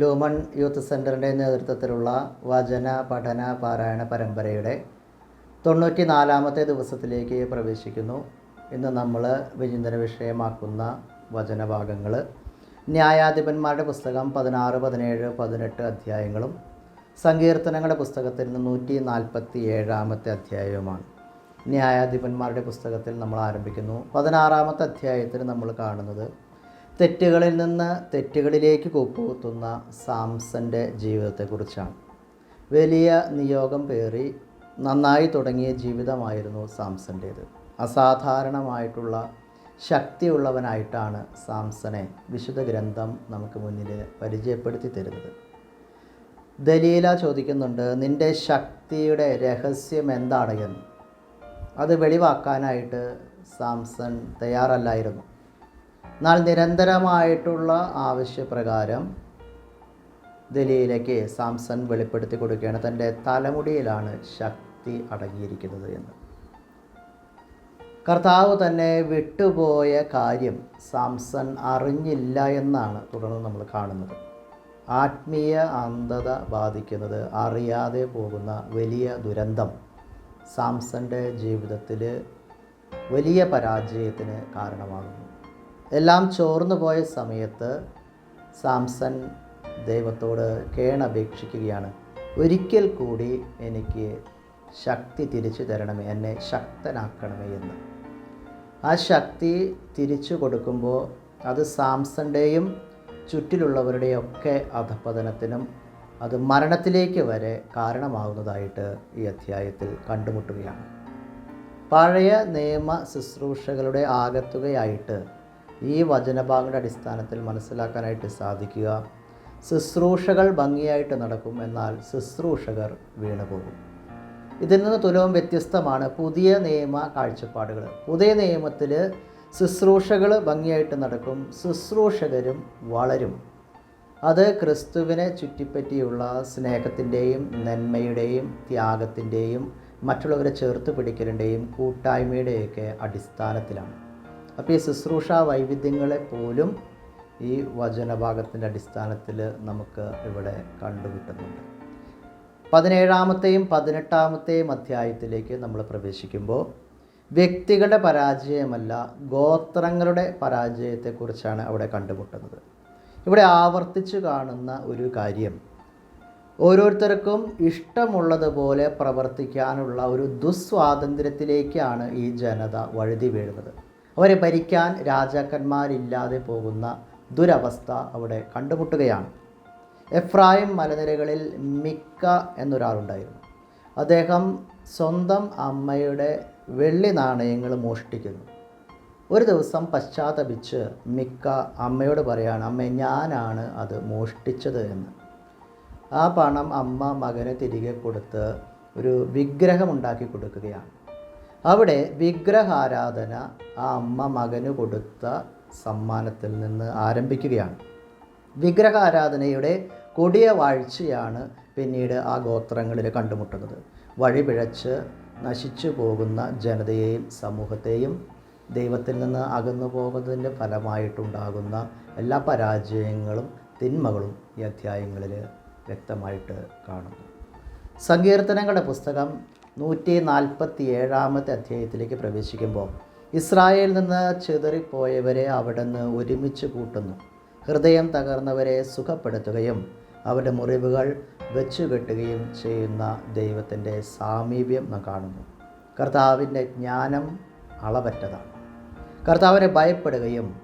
Lumen youth സെന്ററിന്റെ നേതൃത്വത്തിലുള്ള വചന പഠന പാരായണ പരമ്പരയുടെ തൊണ്ണൂറ്റി നാലാമത്തെ ദിവസത്തിലേക്ക് പ്രവേശിക്കുന്നു. ഇന്ന് നമ്മൾ വിചിന്തന വിഷയമാക്കുന്ന വചനഭാഗങ്ങൾ ന്യായാധിപന്മാരുടെ പുസ്തകം പതിനാറ് പതിനേഴ് പതിനെട്ട് അധ്യായങ്ങളും സങ്കീർത്തനങ്ങളുടെ പുസ്തകത്തിൽ നിന്ന് നൂറ്റി നാൽപ്പത്തി ഏഴാമത്തെ അധ്യായവുമാണ്. ന്യായാധിപന്മാരുടെ പുസ്തകത്തിൽ നമ്മൾ ആരംഭിക്കുന്നു. പതിനാറാമത്തെ അധ്യായത്തിൽ നമ്മൾ കാണുന്നത് തെറ്റുകളിൽ നിന്ന് തെറ്റുകളിലേക്ക് കൂപ്പുകുത്തുന്ന സാംസന്റെ ജീവിതത്തെക്കുറിച്ചാണ്. വലിയ നിയോഗം പേറി നന്നായി തുടങ്ങിയ ജീവിതമായിരുന്നു സാംസന്റേത് അസാധാരണമായിട്ടുള്ള ശക്തിയുള്ളവനായിട്ടാണ് സാംസനെ വിശുദ്ധ ഗ്രന്ഥം നമുക്ക് മുന്നിൽ പരിചയപ്പെടുത്തി തരുന്നത്. ദലീല ചോദിക്കുന്നുണ്ട് നിന്റെ ശക്തിയുടെ രഹസ്യം എന്താണ് എന്ന് അത് വെളിവാക്കാനായിട്ട് സാംസൺ തയ്യാറല്ലായിരുന്നു. എന്നാൽ നിരന്തരമായിട്ടുള്ള ആവശ്യപ്രകാരം ദലീലയ്ക്ക് സാംസൺ വെളിപ്പെടുത്തി കൊടുക്കുകയാണ്. തന്റെ തലമുടിയിലാണ് ശക്തി അടങ്ങിയിരിക്കുന്നത് എന്ന്. കർത്താവ് തന്നെ വിട്ടുപോയ കാര്യം സാംസൺ അറിഞ്ഞില്ല എന്നാണ് തുടർന്ന് നമ്മൾ കാണുന്നത്. ആത്മീയ അന്ധത ബാധിക്കുന്നത് അറിയാതെ പോകുന്ന വലിയ ദുരന്തം സാംസന്റെ ജീവിതത്തിൽ വലിയ പരാജയത്തിന് കാരണമാകുന്നു. എല്ലാം ചോർന്നു പോയ സമയത്ത് സാംസൺ ദൈവത്തോട് കേണപേക്ഷിക്കുകയാണ്. ഒരിക്കൽ കൂടി എനിക്ക് ശക്തി തിരിച്ചു തരണമേ എന്നെ ശക്തനാക്കണമേ എന്ന്. ആ ശക്തി തിരിച്ചു കൊടുക്കുമ്പോൾ അത് സാംസന്റെയും ചുറ്റിലുള്ളവരുടെയൊക്കെ അധപ്പതനത്തിനും അത് മരണത്തിലേക്ക് വരെ കാരണമാകുന്നതായിട്ട് ഈ അധ്യായത്തിൽ കണ്ടുമുട്ടുകയാണ്. പഴയ നിയമ ശുശ്രൂഷകളുടെ ആകത്തുകയായിട്ട് ഈ വചനഭാഗങ്ങളുടെ അടിസ്ഥാനത്തിൽ മനസ്സിലാക്കാനായിട്ട് സാധിക്കുക. ശുശ്രൂഷകൾ ഭംഗിയായിട്ട് നടക്കും എന്നാൽ ശുശ്രൂഷകർ വീണുപോകും. ഇതിൽ നിന്ന് തുലവും വ്യത്യസ്തമാണ് പുതിയ നിയമ കാഴ്ചപ്പാടുകൾ. പുതിയ നിയമത്തിൽ ശുശ്രൂഷകൾ ഭംഗിയായിട്ട് നടക്കും ശുശ്രൂഷകരും വളരും. അത് ക്രിസ്തുവിനെ ചുറ്റിപ്പറ്റിയുള്ള സ്നേഹത്തിന്റെയും നന്മയുടെയും ത്യാഗത്തിന്റെയും മറ്റുള്ളവരെ ചേർത്ത് പിടിക്കലിന്റെയും കൂട്ടായ്മയുടെയൊക്കെ അടിസ്ഥാനത്തിലാണ്. അപ്പോൾ ഈ ശുശ്രൂഷ വൈവിധ്യങ്ങളെ പോലും ഈ വചനഭാഗത്തിന്റെ അടിസ്ഥാനത്തിൽ നമുക്ക് ഇവിടെ കണ്ടുകിട്ടുന്നുണ്ട് പതിനേഴാമത്തെയും പതിനെട്ടാമത്തെയും അധ്യായത്തിലേക്ക് നമ്മൾ പ്രവേശിക്കുമ്പോൾ വ്യക്തികളുടെ പരാജയമല്ല ഗോത്രങ്ങളുടെ പരാജയത്തെക്കുറിച്ചാണ് അവിടെ കണ്ടുമുട്ടുന്നത്. ഇവിടെ ആവർത്തിച്ചു കാണുന്ന ഒരു കാര്യം ഓരോരുത്തർക്കും ഇഷ്ടമുള്ളതുപോലെ പ്രവർത്തിക്കാനുള്ള ഒരു ദുസ്വാതന്ത്ര്യത്തിലേക്കാണ് ഈ ജനത വഴുതി വീഴുന്നത്. അവരെ ഭരിക്കാൻ രാജാക്കന്മാരില്ലാതെ പോകുന്ന ദുരവസ്ഥ അവിടെ കണ്ടുമുട്ടുകയാണ്. എഫ്രായിം മലനിരകളിൽ മിക്ക എന്നൊരാളുണ്ടായിരുന്നു. അദ്ദേഹം സ്വന്തം അമ്മയുടെ വെള്ളി നാണയങ്ങൾ മോഷ്ടിക്കുന്നു. ഒരു ദിവസം പശ്ചാത്തപിച്ച് മിക്ക അമ്മയോട് പറയാണ് അമ്മ ഞാനാണ് അത് മോഷ്ടിച്ചത് എന്ന്. ആ പണം അമ്മ മകന് തിരികെ കൊടുത്ത് ഒരു വിഗ്രഹമുണ്ടാക്കി കൊടുക്കുകയാണ്. അവിടെ വിഗ്രഹാരാധന ആ അമ്മ മകന് കൊടുത്ത സമ്മാനത്തിൽ നിന്ന് ആരംഭിക്കുകയാണ്. വിഗ്രഹാരാധനയുടെ കൊടിയ വാഴ്ചയാണ് പിന്നീട് ആ ഗോത്രങ്ങളിൽ കണ്ടുമുട്ടുന്നത്. വഴിപിഴച്ച് നശിച്ചു പോകുന്ന ജനതയെയും സമൂഹത്തെയും ദൈവത്തിൽ നിന്ന് അകന്നു പോകുന്നതിന്റെ ഫലമായിട്ടുണ്ടാകുന്ന എല്ലാ പരാജയങ്ങളും തിന്മകളും ഈ അധ്യായങ്ങളിൽ വ്യക്തമായിട്ട് കാണുന്നു. സങ്കീർത്തനങ്ങളുടെ പുസ്തകം നൂറ്റി നാൽപ്പത്തി ഏഴാമത്തെ അധ്യായത്തിലേക്ക് പ്രവേശിക്കുമ്പോൾ ഇസ്രായേലിൽ നിന്ന് ചിതറിപ്പോയവരെ നിന്ന് ഒരുമിച്ച് കൂട്ടുന്നു. ഹൃദയം തകർന്നവരെ സുഖപ്പെടുത്തുകയും അവരുടെ മുറിവുകൾ വെച്ചുകെട്ടുകയും ചെയ്യുന്ന ദൈവത്തിന്റെ സാമീപ്യം നാം കാണുന്നു. കർത്താവിന്റെ ജ്ഞാനം അളവറ്റതാണ്. കർത്താവിനെ ഭയപ്പെടുകയും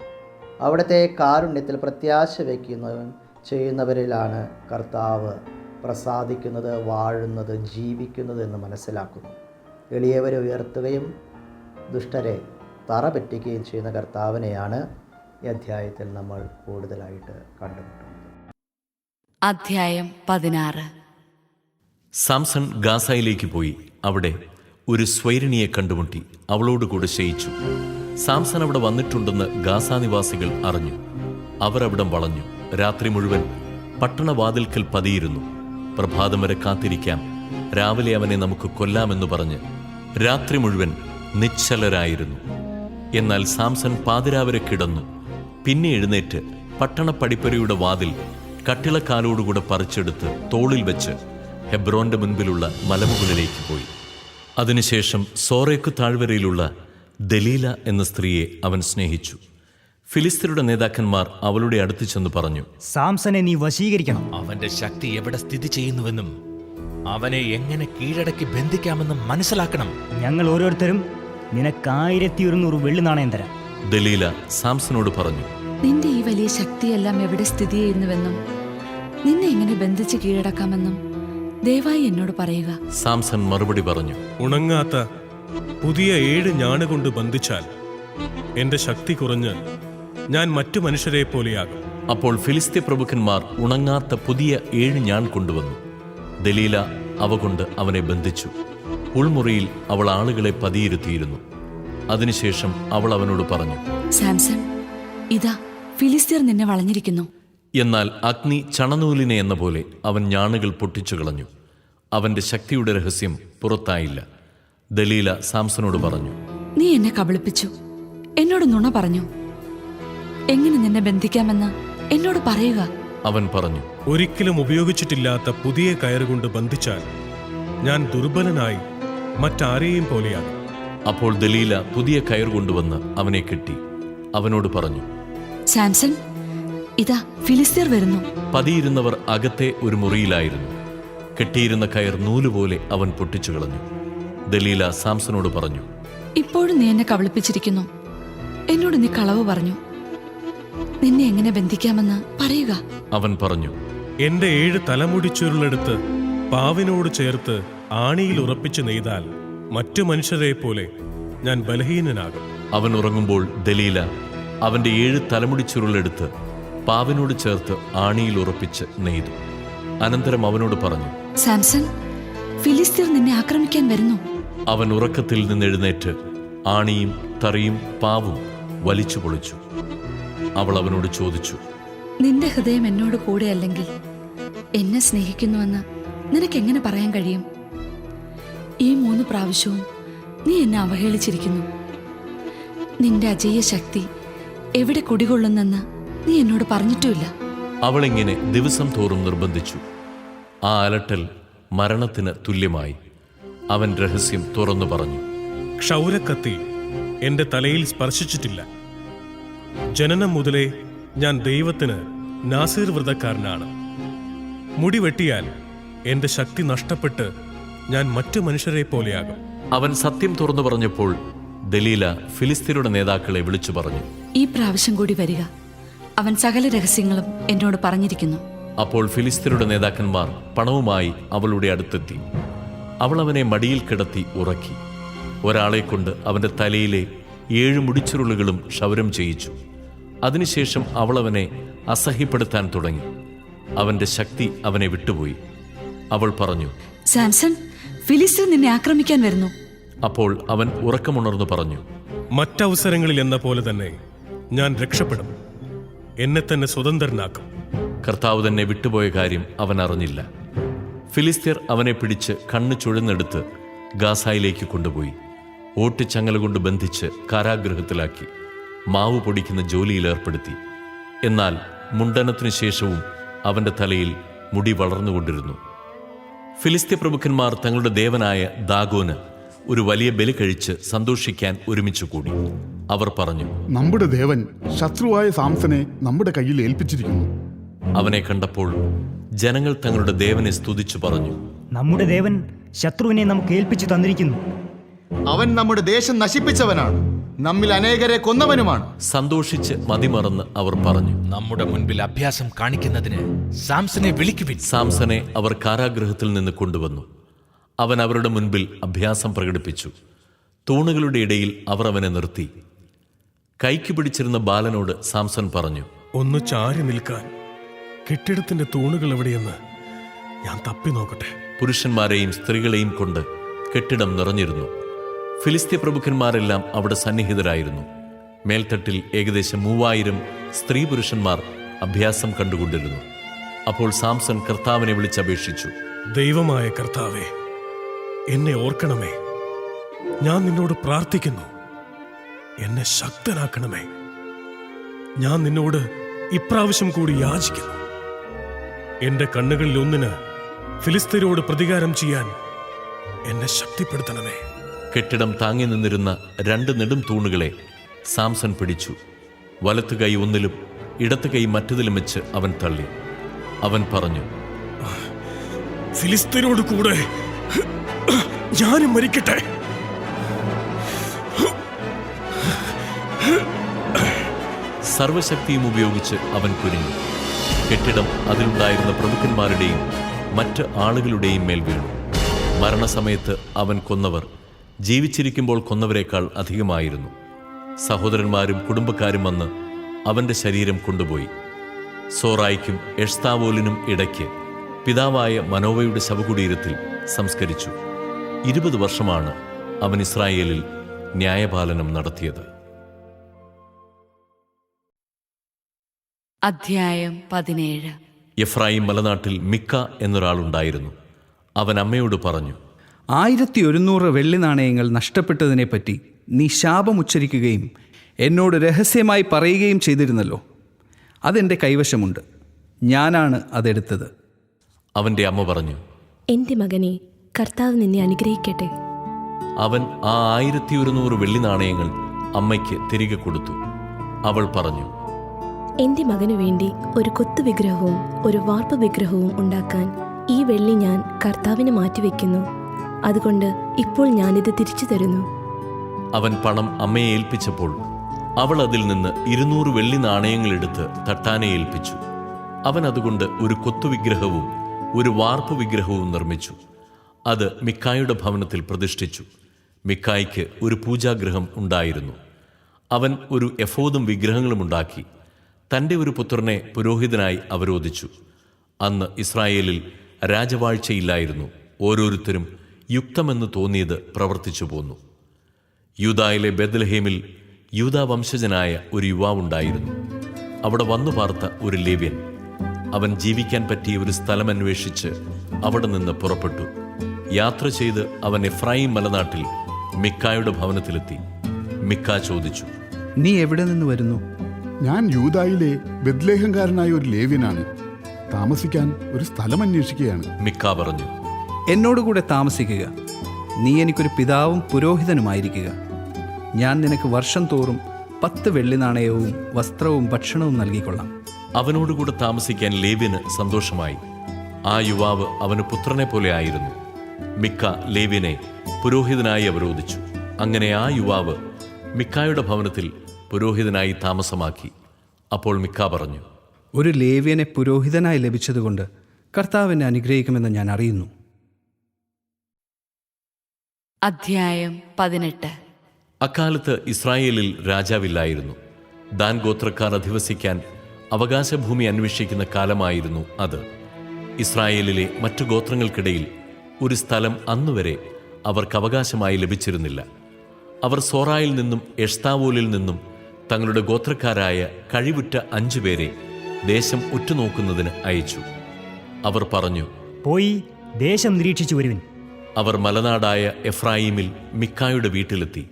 അവിടുത്തെ കാരുണ്യത്തിൽ പ്രത്യാശ വയ്ക്കുന്നതും ചെയ്യുന്നവരിലാണ് കർത്താവ് പ്രസാദിക്കുന്നത് വാഴുന്നത് ജീവിക്കുന്നത് എന്ന് മനസ്സിലാക്കുന്നു. എളിയവരെ ഉയർത്തുകയും ദുഷ്ടരെ തറ പറ്റിക്കുകയും ചെയ്യുന്ന കർത്താവിനെയാണ് ഈ അധ്യായത്തിൽ നമ്മൾ കൂടുതലായിട്ട് കണ്ടുമുട്ടുന്നത്. അധ്യായം പതിനാറ്. സാംസൺ ഗാസയിലേക്ക് പോയി. അവിടെ ഒരു സ്വൈരിണിയെ കണ്ടുമുട്ടി. അവളോട് കൂടെ ശയിച്ചു. സാംസൺ അവിടെ വന്നിട്ടുണ്ടെന്ന് ഗാസാനിവാസികൾ അറിഞ്ഞു. അവർ അവിടം വളഞ്ഞു. രാത്രി മുഴുവൻ പട്ടണവാതിൽക്കൽ പതിയിരുന്നു. പ്രഭാതം വരെ കാത്തിരിക്കാം. രാവിലെ അവനെ നമുക്ക് കൊല്ലാമെന്ന് പറഞ്ഞ് രാത്രി മുഴുവൻ നിശ്ചലരായിരുന്നു. എന്നാൽ സാംസൺ പാതിരാവരെ കിടന്നു. പിന്നെ എഴുന്നേറ്റ് പട്ടണപ്പടിപ്പരയുടെ വാതിൽ കട്ടിളക്കാലോടുകൂടെ പറിച്ചെടുത്ത് തോളിൽ വെച്ച് ഹെബ്രോന്റെ മുൻപിലുള്ള മലമുകളിലേക്ക് പോയി. അതിനുശേഷം സോറേക്ക് താഴ്വരയിലുള്ള ദലീല എന്ന സ്ത്രീയെ അവൻ സ്നേഹിച്ചു. ഫിലിസ്തീനയുടെ നേതാക്കന്മാർ അവളുടെ അടുത്ത് ചെന്ന് പറഞ്ഞു സാംസനെ നീ വശീകരിക്കണം. അവന്റെ ശക്തി എവിടെ സ്ഥിതി ചെയ്യുന്നുവെന്നും അവനെ എങ്ങനെ കീഴടക്കി ബന്ധിക്കാമെന്നും മനസ്സിലാക്കണം. ഞങ്ങൾ ഓരോരുത്തരും നിനക്ക് ആയിരത്തി ഒരുന്നൂറ് വെള്ളി നാണയം തരാം ദലീല സാംസനോട് പറഞ്ഞു നിന്റെ ഈ വലിയ ശക്തിയെല്ലാം എവിടെ സ്ഥിതി ചെയ്യുന്നുവെന്നും നിന്നെ എങ്ങനെ ബന്ധിച്ച് കീഴടക്കാമെന്നും ദയവായി എന്നോട് പറയുക. സാംസൺ മറുപടി പറഞ്ഞു ഉണങ്ങാത്ത പുതിയ ഏഴ് ഞാണ് കൊണ്ട് ബന്ധിച്ചാൽ എന്റെ ശക്തി കുറഞ്ഞ് ഞാൻ മറ്റു മനുഷ്യരെ പോലെയാകും. അപ്പോൾ ഫിലിസ്തീ പ്രഭുക്കന്മാർ ഉണങ്ങാത്ത പുതിയ ഏഴ് ഞാൻ കൊണ്ടുവന്നു. ദലീല അവ കൊണ്ട് അവനെ ബന്ധിച്ചു. ഉൾമുറിയിൽ അവൾ ആളുകളെ പതിയിരുത്തിയിരുന്നു. അതിനുശേഷം അവൾ അവനോട് പറഞ്ഞു സാംസൺ ഇതാ ഫിലിസ്തീർ നിന്നെ വളഞ്ഞിരിക്കുന്നു. എന്നാൽ അഗ്നി ചണനൂലിനെ എന്ന പോലെ അവൻ ഞാണുകൾ പൊട്ടിച്ചു കളഞ്ഞു. അവന്റെ ശക്തിയുടെ രഹസ്യം പുറത്തായില്ല. ദലീല സാംസനോട് പറഞ്ഞു നീ എന്നെ കബളിപ്പിച്ചു. എന്നോട് നുണ പറഞ്ഞു. എങ്ങനെ നിന്നെ ബന്ധിക്കാമെന്ന് എന്നോട് പറയുക. അവൻ പറഞ്ഞു ഒരിക്കലും ഉപയോഗിച്ചിട്ടില്ലാത്ത പുതിയ കയറുകൊണ്ട് ബന്ധിച്ചാൽ ഞാൻ ദുർബലനായി മറ്റാരെയും പോലെയാണ് അപ്പോൾ ദലീല പുതിയ കയർ കൊണ്ടുവന്ന് അവനെ കെട്ടി. അവനോട് പറഞ്ഞു സാംസൺ ഇതാ ഫിലിസ്തീർ വരുന്നു. പതിയിരുന്നവർ അകത്തെ ഒരു മുറിയിലായിരുന്നു. കെട്ടിയിരുന്ന കയർ നൂലുപോലെ അവൻ പൊട്ടിച്ചു കളഞ്ഞു. ദലീല സാംസനോട് പറഞ്ഞു ഇപ്പോഴും നീ എന്നെ കവളിപ്പിച്ചിരിക്കുന്നു എന്നോട് നീ കളവ് പറഞ്ഞു. നിന്നെ എങ്ങനെ ബന്ധിക്കാമെന്ന് പറയുക. അവൻ പറഞ്ഞു എന്റെ ഏഴ് തലമുടി ചുരുളെടുത്ത് പാവിനോട് ചേർത്ത് ആണിയിൽ ഉറപ്പിച്ച് നെയ്താൽ മറ്റു മനുഷ്യരെ പോലെ ഞാൻ ബലഹീനനാകും. അവൻ ഉറങ്ങുമ്പോൾ ദലീല അവന്റെ ഏഴ് തലമുടി ചുരുളെടുത്ത് പാവിനോട് ചേർത്ത് ആണിയിൽ ഉറപ്പിച്ച് നെയ്തു. അനന്തരം അവനോട് പറഞ്ഞു സാംസൺ ഫിലിസ്തീർ നിന്നെ ആക്രമിക്കാൻ വരുന്നു. അവൻ ഉറക്കത്തിൽ നിന്ന് എഴുന്നേറ്റ് ആണിയും തറിയും പാവും വലിച്ചു പൊളിച്ചു. അവൾ അവനോട് ചോദിച്ചു നിന്റെ ഹൃദയം എന്നോട് കൂടെ അല്ലെങ്കിൽ എന്നെ സ്നേഹിക്കുന്നുവെന്ന് നിനക്ക് എങ്ങനെ പറയാൻ കഴിയും? ഈ മൂന്ന് പ്രാവശ്യവും നീ എന്നെ അവഹേളിച്ചിരിക്കുന്നു. നിന്റെ അജയ്യ ശക്തി എവിടെ കുടികൊള്ളുന്നെന്ന് നീ എന്നോട് പറഞ്ഞിട്ടുമില്ല. അവളിങ്ങനെ ദിവസം തോറും നിർബന്ധിച്ചു. ആ അലട്ടൽ മരണത്തിന് തുല്യമായി. അവൻ രഹസ്യം തുറന്നു പറഞ്ഞു ക്ഷൗരക്കത്തി എന്റെ തലയിൽ സ്പർശിച്ചിട്ടില്ല. ജനനം മുതലേ ഞാൻ ദൈവത്തിന് നാസീർ വ്രതക്കാരനാണ് മുടി വെട്ടിയാൽ എന്റെ ശക്തി നഷ്ടപ്പെട്ട് ഞാൻ മറ്റു മനുഷ്യരെ പോലെയാകും. അവൻ സത്യം തുറന്നു പറഞ്ഞപ്പോൾ ദലീല ഫിലിസ്തീനയുടെ നേതാക്കളെ വിളിച്ചു പറഞ്ഞു. ഈ പ്രാവശ്യം കൂടി വരിക. അവൻ സകല രഹസ്യങ്ങളും എന്നോട് പറഞ്ഞിരിക്കുന്നു. അപ്പോൾ ഫിലിസ്തീനയുടെ നേതാക്കന്മാർ പണവുമായി അവളുടെ അടുത്തെത്തി. അവൾ അവനെ മടിയിൽ കിടത്തി ഉറക്കി. ഒരാളെ കൊണ്ട് അവന്റെ തലയിലെ ഏഴ് മുടിച്ചുരുളുകളും ക്ഷൗരം ചെയ്യിച്ചു. അതിനുശേഷം അവൾ അവനെ അസഹ്യപ്പെടുത്താൻ തുടങ്ങി. അവന്റെ ശക്തി അവനെ വിട്ടുപോയി. അവൾ പറഞ്ഞു സാംസൺ ഫിലിസ്റ്റർ നിന്നെ ആക്രമിക്കാൻ വരുന്നു. അപ്പോൾ അവൻ ഉറക്കമുണർന്നു പറഞ്ഞു മറ്റവസരങ്ങളിൽ എന്ന പോലെ തന്നെ ഞാൻ രക്ഷപ്പെടും. എന്നെ തന്നെ സ്വതന്ത്രനാക്കും. കർത്താവ് തന്നെ വിട്ടുപോയ കാര്യം അവൻ അറിഞ്ഞില്ല. ഫിലിസ്തീർ അവനെ പിടിച്ച് കണ്ണ് ചുഴന്നെടുത്ത് ഗാസായിലേക്ക് കൊണ്ടുപോയി. ഓട്ടിച്ചങ്ങല കൊണ്ട് ബന്ധിച്ച് കാരാഗ്രഹത്തിലാക്കി മാവ് പൊടിക്കുന്ന ജോലിയിൽ ഏർപ്പെടുത്തി. എന്നാൽ മുണ്ടനത്തിനു ശേഷവും അവന്റെ തലയിൽ മുടി വളർന്നുകൊണ്ടിരുന്നു ഫിലിസ്തീ പ്രമുഖന്മാർ തങ്ങളുടെ ദേവനായ ദാഗോന് ഒരു വലിയ ബലി കഴിച്ച് സന്തോഷിക്കാൻ ഒരുമിച്ച് കൂടി. അവർ പറഞ്ഞു നമ്മുടെ ദേവൻ ശത്രുവായ സാംസനെ നമ്മുടെ കയ്യിൽ ഏൽപ്പിച്ചിരിക്കുന്നു. അവനെ കണ്ടപ്പോൾ ജനങ്ങൾ തങ്ങളുടെ ദേവനെ സ്തുതിച്ചു പറഞ്ഞു നമ്മുടെ ദേവൻ ശത്രുവിനെ നമുക്ക് ഏൽപ്പിച്ചു തന്നിരിക്കുന്നു. അവൻ നമ്മുടെ ദേശം നശിപ്പിച്ചവനാണ്. നമ്മിൽ അനേകരെ കൊന്നവനുമാണ്. സന്തോഷിച്ച് മതിമറന്ന് അവർ പറഞ്ഞു നമ്മുടെ മുൻപിൽ അഭ്യാസം കാണിക്കുന്നതിന് സാംസനെ വിളിക്കുവിൻ. സാംസനെ അവർ കാരാഗ്രഹത്തിൽ നിന്ന് കൊണ്ടുവന്നു. അവൻ അവരുടെ മുൻപിൽ അഭ്യാസം പ്രകടിപ്പിച്ചു. തൂണുകളുടെ ഇടയിൽ അവർ അവനെ നിർത്തി. കൈക്ക് പിടിച്ചിരുന്ന ബാലനോട് സാംസൺ പറഞ്ഞു ഒന്ന് ചാരി നിൽക്കാൻ. കെട്ടിടത്തിന്റെ തൂണുകൾ എവിടെയെന്ന് ഞാൻ തപ്പി നോക്കട്ടെ. പുരുഷന്മാരെയും സ്ത്രീകളെയും കൊണ്ട് കെട്ടിടം നിറഞ്ഞിരുന്നു. ഫിലിസ്തീയ പ്രഭുക്കന്മാരെല്ലാം അവിടെ സന്നിഹിതരായിരുന്നു. മേൽത്തട്ടിൽ ഏകദേശം മൂവായിരം സ്ത്രീ പുരുഷന്മാർ അഭ്യാസം കണ്ടുകൊണ്ടിരുന്നു. അപ്പോൾ സാംസൺ കർത്താവിനെ വിളിച്ചപേക്ഷിച്ചു ദൈവമായ കർത്താവേ എന്നെ ഓർക്കണമേ. ഞാൻ നിന്നോട് പ്രാർത്ഥിക്കുന്നു. എന്നെ ശക്തനാക്കണമേ. ഞാൻ നിന്നോട് ഇപ്രാവശ്യം കൂടി യാചിക്കുന്നു. എന്റെ കണ്ണുകളിൽ ഒന്നിന് ഫിലിസ്തീനോട് പ്രതികാരം ചെയ്യാൻ എന്നെ ശക്തിപ്പെടുത്തണമേ. കെട്ടിടം താങ്ങി നിന്നിരുന്ന രണ്ട് നെടും തൂണുകളെ സാംസൺ പിടിച്ചു. വലത്തു കൈ ഒന്നിലും ഇടത്തു കൈ മറ്റതിലും വെച്ച് അവൻ തള്ളി. അവൻ പറഞ്ഞു ഫിലിസ്തീനോട് കൂടെ ഞാനും മരിക്കട്ടെ. സർവശക്തിയും ഉപയോഗിച്ച് അവൻ കുനിഞ്ഞു. കെട്ടിടം അതിലുണ്ടായിരുന്ന പ്രമുഖന്മാരുടെയും മറ്റ് ആളുകളുടെയും മേൽ വീണു. മരണസമയത്ത് അവൻ കൊന്നവർ ജീവിച്ചിരിക്കുമ്പോൾ കൊന്നവരെക്കാൾ അധികമായിരുന്നു. സഹോദരന്മാരും കുടുംബക്കാരും വന്ന് അവന്റെ ശരീരം കൊണ്ടുപോയി. സോറായിക്കും എഷ്താവോലിനും ഇടയ്ക്ക് പിതാവായ മനോവയുടെ ശവകുടീരത്തിൽ സംസ്കരിച്ചു. ഇരുപത് വർഷമാണ് അവൻ ഇസ്രായേലിൽ ന്യായപാലനം നടത്തിയത്. അധ്യായം പതിനേഴ്. എഫ്രായിം മലനാട്ടിൽ മിക്ക എന്നൊരാളുണ്ടായിരുന്നു. അവൻ അമ്മയോട് പറഞ്ഞു ആയിരത്തി ഒരുന്നൂറ് വെള്ളി നാണയങ്ങൾ നഷ്ടപ്പെട്ടതിനെപ്പറ്റി നീ ശാപമുച്ചരിക്കുകയും എന്നോട് രഹസ്യമായി പറയുകയും ചെയ്തിരുന്നല്ലോ. അതെന്റെ കൈവശമുണ്ട്. ഞാനാണ് അതെടുത്തത്. അവന്റെ അമ്മ പറഞ്ഞു എന്റെ മകനെ കർത്താവ് നിന്നെ അനുഗ്രഹിക്കട്ടെ. അവൻ ആ ആയിരത്തി ഒരുന്നൂറ് വെള്ളി നാണയങ്ങൾ അമ്മയ്ക്ക് തിരികെ കൊടുത്തു. അവൾ പറഞ്ഞു എന്റെ മകനു വേണ്ടി ഒരു കൊത്തു വിഗ്രഹവും ഒരു വാർപ്പ് വിഗ്രഹവും ഉണ്ടാക്കാൻ ഈ വെള്ളി ഞാൻ കർത്താവിന് മാറ്റിവെക്കുന്നു. അതുകൊണ്ട് ഇപ്പോൾ ഞാനിത് തിരിച്ചു തരുന്നു. അവൻ പണം അമ്മയെ ഏൽപ്പിച്ചപ്പോൾ അവൾ അതിൽ നിന്ന് ഇരുന്നൂറ് വെള്ളി നാണയങ്ങൾ എടുത്ത് തട്ടാനെ ഏൽപ്പിച്ചു. അവൻ അതുകൊണ്ട് ഒരു കൊത്തുവിഗ്രഹവും ഒരു വാർപ്പ് വിഗ്രഹവും നിർമ്മിച്ചു. അത് മിക്കായുടെ ഭവനത്തിൽ പ്രതിഷ്ഠിച്ചു. മിക്കായ്ക്ക് ഒരു പൂജാഗ്രഹം ഉണ്ടായിരുന്നു. അവൻ ഒരു എഫോദും വിഗ്രഹങ്ങളും ഉണ്ടാക്കി. തന്റെ ഒരു പുത്രനെ പുരോഹിതനായി അവരോധിച്ചു. അന്ന് ഇസ്രായേലിൽ രാജവാഴ്ചയില്ലായിരുന്നു. ഓരോരുത്തരും യുക്തമെന്ന് തോന്നിയത് പ്രവർത്തിച്ചു പോന്നു. യൂതായിലെ ബെദ്ലഹേമിൽ യൂദാ വംശജനായ ഒരു യുവാവുണ്ടായിരുന്നു. അവിടെ വന്നു പാർത്ത ഒരു ലേവ്യൻ. അവൻ ജീവിക്കാൻ പറ്റിയ ഒരു സ്ഥലം അന്വേഷിച്ച് അവിടെ നിന്ന് പുറപ്പെട്ടു. യാത്ര ചെയ്ത് അവൻ എഫ്രൈം മലനാട്ടിൽ മിക്കായുടെ ഭവനത്തിലെത്തി. മിക്ക ചോദിച്ചു നീ എവിടെ നിന്ന് വരുന്നു? ഞാൻ യൂതായിലെ ബദ്ലേഹംകാരനായ ഒരു ലേവ്യനാണ്. താമസിക്കാൻ ഒരു സ്ഥലം അന്വേഷിക്കുകയാണ്. മിക്ക പറഞ്ഞു എന്നോടുകൂടെ താമസിക്കുക. നീ എനിക്കൊരു പിതാവും പുരോഹിതനുമായിരിക്കുക. ഞാൻ നിനക്ക് വർഷം തോറും പത്ത് വെള്ളി നാണയവും വസ്ത്രവും ഭക്ഷണവും നൽകിക്കൊള്ളാം. അവനോടുകൂടെ താമസിക്കാൻ ലേവ്യന് സന്തോഷമായി. ആ യുവാവ് അവന് പുത്രനെ പോലെ ആയിരുന്നു. മിക്ക ലേവ്യനെ പുരോഹിതനായി അവരോധിച്ചു. അങ്ങനെ ആ യുവാവ് മിക്കായുടെ ഭവനത്തിൽ പുരോഹിതനായി താമസമാക്കി. അപ്പോൾ മിക്ക പറഞ്ഞു ഒരു ലേവ്യനെ പുരോഹിതനായി ലഭിച്ചതുകൊണ്ട് കർത്താവിനെ അനുഗ്രഹിക്കുമെന്ന് ഞാൻ അറിയുന്നു. അധ്യായം പതിനെട്ട്. അക്കാലത്ത് ഇസ്രായേലിൽ രാജാവില്ലായിരുന്നു. ദാൻ ഗോത്രക്കാർ അധിവസിക്കാൻ അവകാശഭൂമി അന്വേഷിക്കുന്ന കാലമായിരുന്നു അത്. ഇസ്രായേലിലെ മറ്റു ഗോത്രങ്ങൾക്കിടയിൽ ഒരു സ്ഥലം അന്നുവരെ അവർക്ക് അവകാശമായി ലഭിച്ചിരുന്നില്ല. അവർ സോറായിൽ നിന്നും എഷ്താവോലിൽ നിന്നും തങ്ങളുടെ ഗോത്രക്കാരായ കഴിവുറ്റ അഞ്ചുപേരെ ദേശം ഉറ്റുനോക്കുന്നതിന് അയച്ചു. അവർ പറഞ്ഞു പോയി ദേശം നിരീക്ഷിച്ചു വരുവിൻ അവർ മലനാടായ എഫ്രായിമിൽ മിക്കായുടെ വീട്ടിലെത്തി.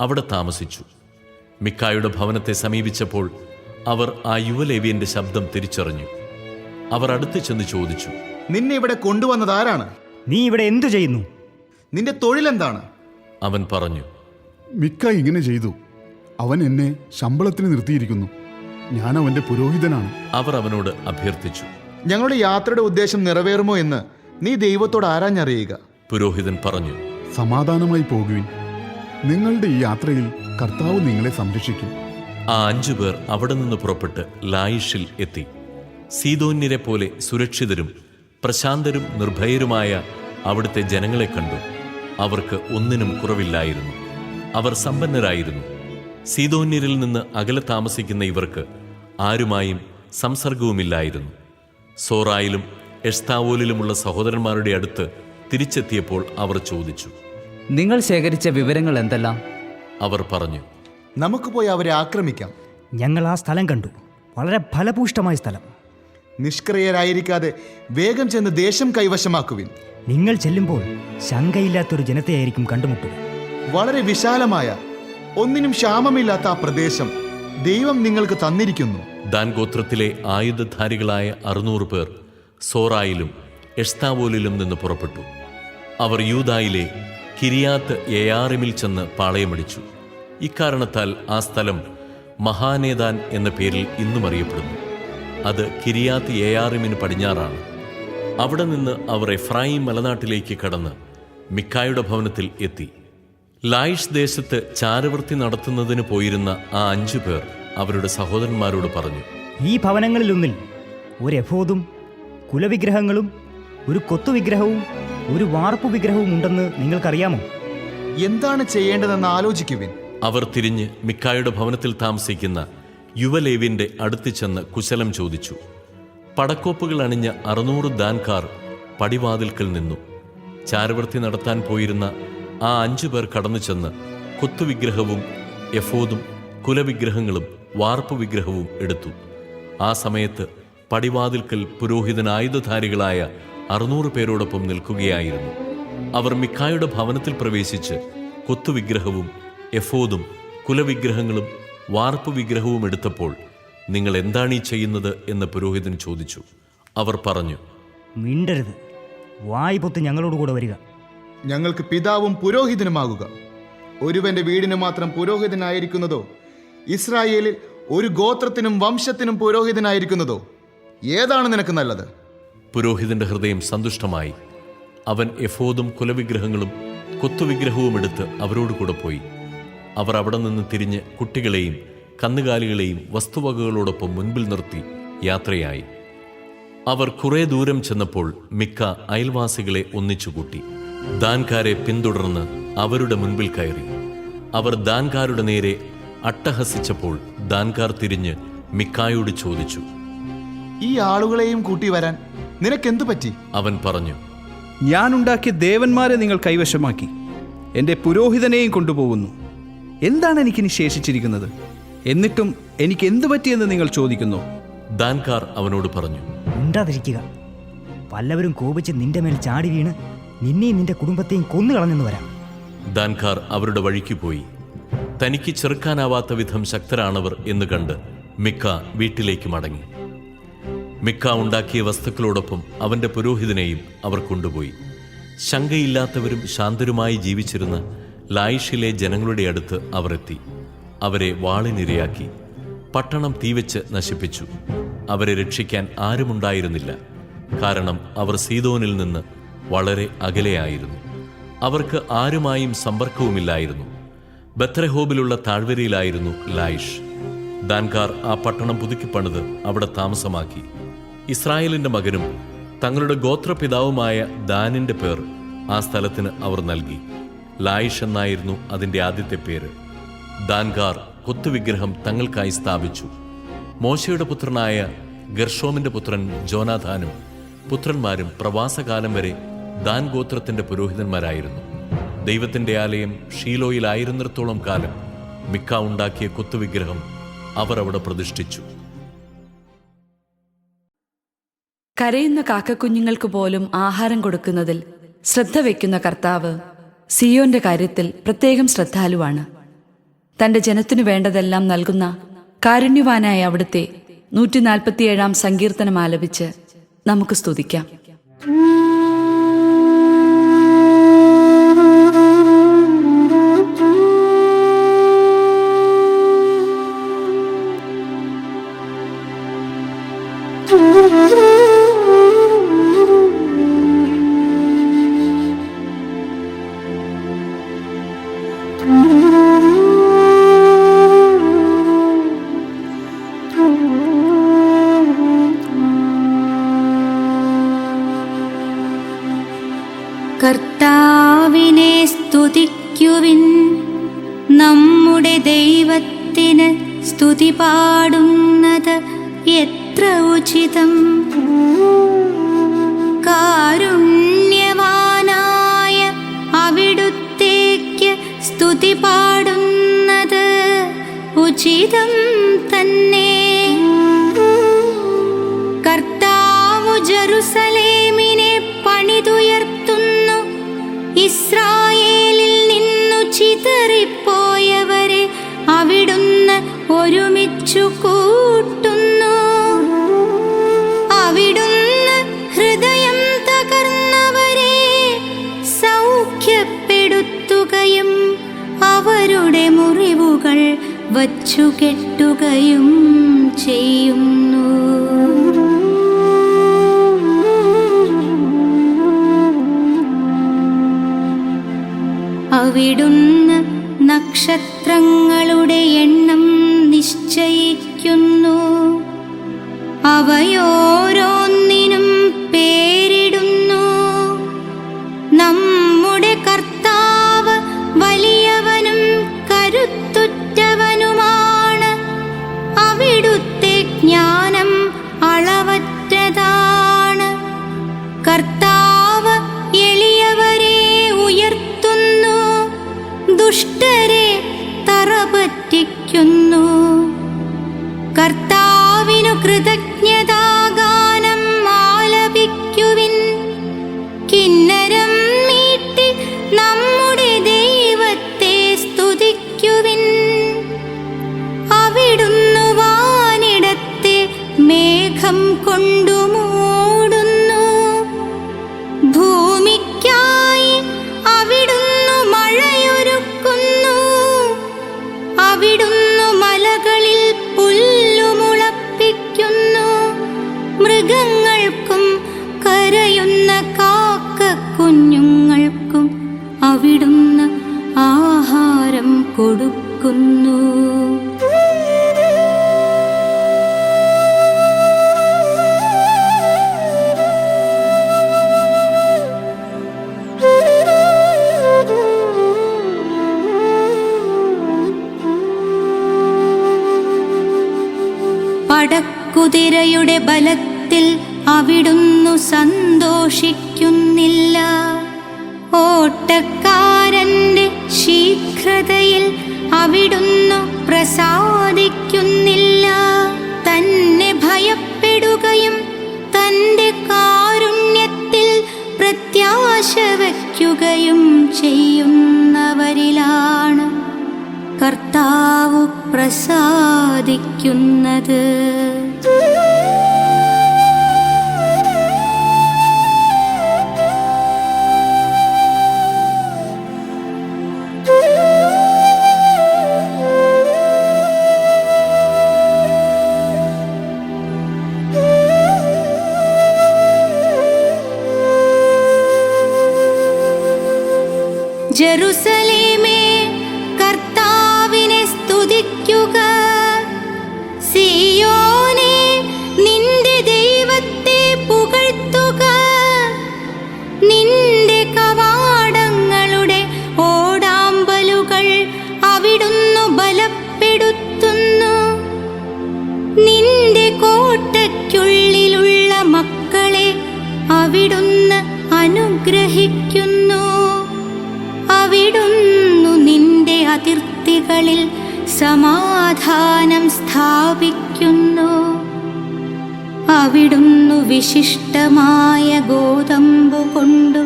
അവിടെ താമസിച്ചു. മിക്കായുടെ ഭവനത്തെ സമീപിച്ചപ്പോൾ അവർ ആ യുവലേവിയന്റെ ശബ്ദം തിരിച്ചറിഞ്ഞു. അവർ അടുത്ത് ചെന്ന് ചോദിച്ചു നിന്നെ ഇവിടെ കൊണ്ടുവന്നത് ആരാണ്? നീ ഇവിടെ എന്തു ചെയ്യുന്നു? നിന്റെ തൊഴിലെന്താണ് അവൻ പറഞ്ഞു മിക്ക ഇങ്ങനെ ചെയ്തു. അവൻ എന്നെ ശമ്പളത്തിന് നിർത്തിയിരിക്കുന്നു. ഞാൻ അവന്റെ പുരോഹിതനാണ്. അവർ അവനോട് അഭ്യർത്ഥിച്ചു ഞങ്ങളുടെ യാത്രയുടെ ഉദ്ദേശം നിറവേറുമോ എന്ന് നീ ദൈവത്തോട് ആരാഞ്ഞറിയുക? പുരോഹിതൻ പറഞ്ഞു സമാധാനമായി പോകുവിൻ. നിങ്ങളുടെ ഈ യാത്രയിൽ കർത്താവ് നിങ്ങളെ സംരക്ഷിക്കും. ആ അഞ്ചു പേർ അവിടെ നിന്ന് പുറപ്പെട്ട് ലായിഷിൽ എത്തി. സീതോന്യരെ പോലെ സുരക്ഷിതരും പ്രശാന്തരും നിർഭയരുമായ അവിടുത്തെ ജനങ്ങളെ കണ്ടു. അവർക്ക് ഒന്നിനും കുറവില്ലായിരുന്നു. അവർ സമ്പന്നരായിരുന്നു. സീതോന്യരിൽ നിന്ന് അകലെ താമസിക്കുന്ന ഇവർക്ക് ആരുമായും സംസർഗവുമില്ലായിരുന്നു. സോറായിലും എഷ്താവോലിലുമുള്ള സഹോദരന്മാരുടെ അടുത്ത് തിരിച്ചെത്തിയപ്പോൾ അവർ ചോദിച്ചു നിങ്ങൾ ശേഖരിച്ച വിവരങ്ങൾ എന്തെല്ലാം? അവർ പറഞ്ഞു നമുക്ക് പോയി അവരെ ആക്രമിക്കാം. ഞങ്ങൾ ആ സ്ഥലം കണ്ടു. വളരെ ഫലഭൂഷ്ടമായ സ്ഥലം. നിഷ്ക്രിയരായിരിക്കാതെ വേഗം ചെന്ന് ദേശം കൈവശമാക്കുവിൻ. നിങ്ങൾ ചെല്ലുമ്പോൾ ശങ്കയില്ലാത്തൊരു ജനതയായിരിക്കും കണ്ടുമുട്ടുക. വളരെ വിശാലമായ ഒന്നിനും ക്ഷാമമില്ലാത്ത ആ പ്രദേശം ദൈവം നിങ്ങൾക്ക് തന്നിരിക്കുന്നു. ദാൻ ഗോത്രത്തിലെ ആയുധധാരികളായ അറുന്നൂറ് പേർ സോറായിലും എഷ്താവോലിലും നിന്ന് പുറപ്പെട്ടു. അവർ യൂതായിലെ കിരിയാത്ത് എയാറിമിൽ ചെന്ന് പാളയമടിച്ചു. ഇക്കാരണത്താൽ ആ സ്ഥലം മഹാനേദാൻ എന്ന പേരിൽ ഇന്നും അറിയപ്പെടുന്നു. അത് കിരിയാത്ത് എയാറിമിന് പടിഞ്ഞാറാണ്. അവിടെ നിന്ന് അവർ എഫ്രായിം മലനാട്ടിലേക്ക് കടന്ന് മിക്കായുടെ ഭവനത്തിൽ എത്തി. ലായിഷ് ദേശത്ത് ചാരവൃത്തി നടത്തുന്നതിന് പോയിരുന്ന ആ അഞ്ചു പേർ അവരുടെ സഹോദരന്മാരോട് പറഞ്ഞു ഈ ഭവനങ്ങളിലൊന്നിൽ ഒരു കുലവിഗ്രഹങ്ങളും ഒരു കൊത്തു വിഗ്രഹവും ഒരു വാർപ്പു വിഗ്രഹവും ഉണ്ടെന്ന് നിങ്ങൾക്കറിയാമോ? എന്താണ് ചെയ്യേണ്ടതെന്ന് ആലോചിക്കുവിൻ അവർ തിരിഞ്ഞ് മിക്കായുടെ ഭവനത്തിൽ താമസിക്കുന്ന യുവലേവിന്റെ അടുത്ത് ചെന്ന് കുശലം ചോദിച്ചു. പടക്കോപ്പുകൾ അണിഞ്ഞ അറുന്നൂറ് ദാൻകാർ പടിവാതിൽക്കൽ നിന്നു. ചാരവൃത്തി നടത്താൻ പോയിരുന്ന ആ അഞ്ചു പേർ കടന്നു ചെന്ന് കൊത്തുവിഗ്രഹവും എഫോദും കുലവിഗ്രഹങ്ങളും വാർപ്പ് വിഗ്രഹവും എടുത്തു. ആ സമയത്ത് പടിവാതിൽക്കൽ പുരോഹിതൻ ആയുധധാരികളായ അറുന്നൂറ് പേരോടൊപ്പം നിൽക്കുകയായിരുന്നു. അവർ മിക്കായുടെ ഭവനത്തിൽ പ്രവേശിച്ച് കൊത്തുവിഗ്രഹവും എഫോദും കുലവിഗ്രഹങ്ങളും വാർപ്പ് വിഗ്രഹവും എടുത്തപ്പോൾ നിങ്ങൾ എന്താണ് ഈ ചെയ്യുന്നത് എന്ന് പുരോഹിതൻ ചോദിച്ചു. അവർ പറഞ്ഞു മിണ്ടരുത്. വായി പൊത്ത് ഞങ്ങളോട് കൂടെ വരിക. ഞങ്ങൾക്ക് പിതാവും പുരോഹിതനുമാകുക. ഒരുവന്റെ വീടിന് മാത്രം പുരോഹിതനായിരിക്കുന്നതോ ഇസ്രായേലിൽ ഒരു ഗോത്രത്തിനും വംശത്തിനും പുരോഹിതനായിരിക്കുന്നതോ ഏതാണ് നിനക്ക് നല്ലത്? പുരോഹിതന്റെ ഹൃദയം സന്തുഷ്ടമായി. അവൻ എഫോദും കുലവിഗ്രഹങ്ങളും കൊത്തുവിഗ്രഹവും എടുത്ത് അവരോട് കൂടെ പോയി. അവർ അവിടെ നിന്ന് തിരിഞ്ഞ് കുട്ടികളെയും കന്നുകാലികളെയും വസ്തുവകകളോടൊപ്പം മുൻപിൽ നിർത്തി യാത്രയായി. അവർ കുറെ ദൂരം ചെന്നപ്പോൾ മിക്ക അയൽവാസികളെ ഒന്നിച്ചുകൂട്ടി. ദാൻകാരെ പിന്തുടർന്ന് അവരുടെ മുൻപിൽ കയറി. അവർ ദാൻകാരുടെ നേരെ അട്ടഹസിച്ചപ്പോൾ ദാൻകാർ തിരിഞ്ഞ് മിക്കായോട് ചോദിച്ചു ഈ ആളുകളെയും കൂട്ടി വരാൻ നിനക്കെന്തു പറ്റി? അവൻ പറഞ്ഞു ഞാനുണ്ടാക്കിയ ദേവന്മാരെ നിങ്ങൾ കൈവശമാക്കി. എന്റെ പുരോഹിതനെയും കൊണ്ടുപോകുന്നു. എന്താണ് എനിക്കിനി ശേഷിച്ചിരിക്കുന്നത്? എന്നിട്ടും എനിക്ക് എന്തു പറ്റിയെന്ന് നിങ്ങൾ ചോദിക്കുന്നു. ദാൻകാർ അവനോട് പറഞ്ഞു മിണ്ടാതിരിക്കുക. പല്ലവരും കോപിച്ച് നിന്റെ മേൽ ചാടി വീണ് നിന്നെയും നിന്റെ കുടുംബത്തെയും കൊന്നു കളഞ്ഞെന്ന് വരാം. ദാൻകാർ അവരുടെ വഴിക്ക് പോയി. തനിക്ക് ചെറുക്കാനാവാത്ത വിധം ശക്തരാണവർ എന്ന് കണ്ട് മിക്ക വീട്ടിലേക്ക് മടങ്ങി. മിക്ക ഉണ്ടാക്കിയ വസ്തുക്കളോടൊപ്പം അവന്റെ പുരോഹിതനെയും അവർ കൊണ്ടുപോയി. ശങ്കയില്ലാത്തവരും ശാന്തരുമായി ജീവിച്ചിരുന്ന ലായിഷിലെ ജനങ്ങളുടെ അടുത്ത് അവർ എത്തി. അവരെ വാളിനിരയാക്കി പട്ടണം തീവച്ച് നശിപ്പിച്ചു. അവരെ രക്ഷിക്കാൻ ആരുമുണ്ടായിരുന്നില്ല. കാരണം അവർ സീതോനിൽ നിന്ന് വളരെ അകലെയായിരുന്നു അവർക്ക് ആരുമായും സമ്പർക്കവുമില്ലായിരുന്നു. ബത്രഹോബിലുള്ള താഴ്വരയിലായിരുന്നു ലായിഷ്. ദാൻകാർ ആ പട്ടണം പുതുക്കിപ്പണിത് അവിടെ താമസമാക്കി. ഇസ്രായേലിന്റെ മകനും തങ്ങളുടെ ഗോത്രപിതാവുമായ ദാനിന്റെ പേർ ആ സ്ഥലത്തിന് അവർ നൽകി. ലായിഷ് എന്നായിരുന്നു അതിന്റെ ആദ്യത്തെ പേര്. ദാൻകാർ കൊത്തുവിഗ്രഹം തങ്ങൾക്കായി സ്ഥാപിച്ചു. മോശയുടെ പുത്രനായ ഗർഷോമിന്റെ പുത്രൻ ജോനാഥാനും പുത്രന്മാരും പ്രവാസകാലം വരെ ദാൻ ഗോത്രത്തിന്റെ പുരോഹിതന്മാരായിരുന്നു. ദൈവത്തിന്റെ ആലയം ഷീലോയിലായിരുന്നിടത്തോളം കാലം മിക്ക ഉണ്ടാക്കിയ കൊത്തുവിഗ്രഹം അവർ അവിടെ പ്രതിഷ്ഠിച്ചു. കരയുന്ന കാക്കക്കുഞ്ഞുങ്ങൾക്ക് പോലും ആഹാരം കൊടുക്കുന്നതിൽ ശ്രദ്ധ വയ്ക്കുന്ന കർത്താവ് സിയോന്റെ കാര്യത്തിൽ പ്രത്യേകം ശ്രദ്ധാലുവാണ്. തന്റെ ജനത്തിനു വേണ്ടതെല്ലാം നൽകുന്ന കാരുണ്യവാനായ അവിടുത്തെ നൂറ്റിനാൽപ്പത്തിയേഴാം സങ്കീർത്തനം ആലപിച്ച് നമുക്ക് സ്തുതിക്കാം. വച്ചു കെട്ടുകയും ചെയ്യുന്നു. അവിടുന്ന് നക്ഷത്രങ്ങളുടെ എണ്ണം നിശ്ചയിക്കുന്നു. അവയോരോന്നിനും പേരിടുന്നു പടക്കുതിരയുടെ ബലത്തിൽ അവിടുന്നു സന്തോഷിക്കുന്നില്ല. ഓട്ടക്കാരന്റെ ശീഘ്രതയിൽ അവിടുന്നു പ്രസാദിക്കുന്നില്ല. തന്നെ ഭയപ്പെടുകയും തന്റെ കാരുണ്യത്തിൽ പ്രത്യാശ വയ്ക്കുകയും ചെയ്യുന്നവരിലാണ്. കർത്താവ് പ്രസാദിക്കുന്നത്. ജെറുസലേമേ അതിർത്തികളിൽ സമാധാനം സ്ഥാപിക്കുന്നു. അവിടുന്നു വിശിഷ്ടമായ ഗോതമ്പു കൊണ്ടു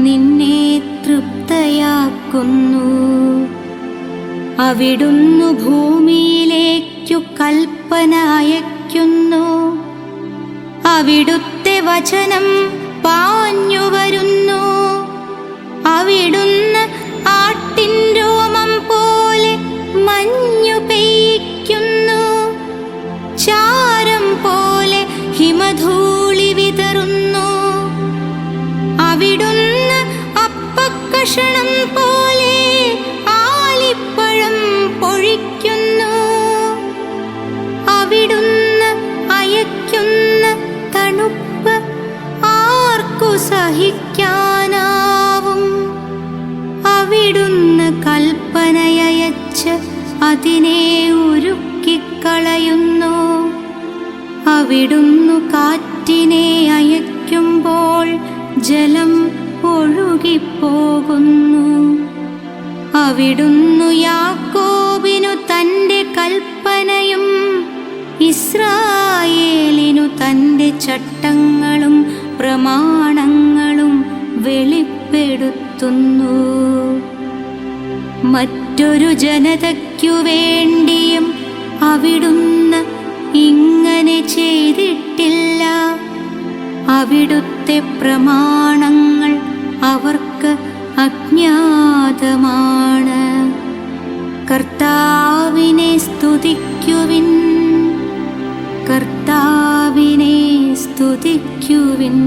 നിന്നെ തൃപ്തയാക്കുന്നു. അവിടുന്നു ഭൂമിയിലേക്കു കൽപ്പന അയക്കുന്നു അവിടുത്തെ വചനം പാഞ്ഞു വരുന്നു അവിടുന്ന് മഞ്ഞു പെയ്യിക്കുന്നു. ചാരം പോലെ ഹിമധൂളി വിതറുന്നു. അവിടുന്ന് അപ്പക്കഷണം പോലെ ആലിപ്പഴം പൊഴിക്കുന്നു. അവിടുന്ന് അയക്കുന്ന തണുപ്പ് ആർക്കു സഹിക്കാനാവും അതിനെ ഉരുക്കിക്കളയുന്നു. അവിടുന്നു കാറ്റിനെ അയക്കുമ്പോൾ ജലം ഒഴുകിപ്പോകുന്നു. അവിടുന്നു യാക്കോബിനു തന്റെ കൽപ്പനയും ഇസ്രായേലിനു തന്റെ ചട്ടങ്ങളും പ്രമാണങ്ങളും വെളിപ്പെടുത്തുന്നു. മറ്റൊരു ജനതയ്ക്കു വേണ്ടിയും അവിടുന്ന് ഇങ്ങനെ ചെയ്തിട്ടില്ല. അവിടുത്തെ പ്രമാണങ്ങൾ അവർക്ക് അജ്ഞാതമാണ്. കർത്താവിനെ സ്തുതിക്കുവിൻ. കർത്താവിനെ സ്തുതിക്കുവിൻ.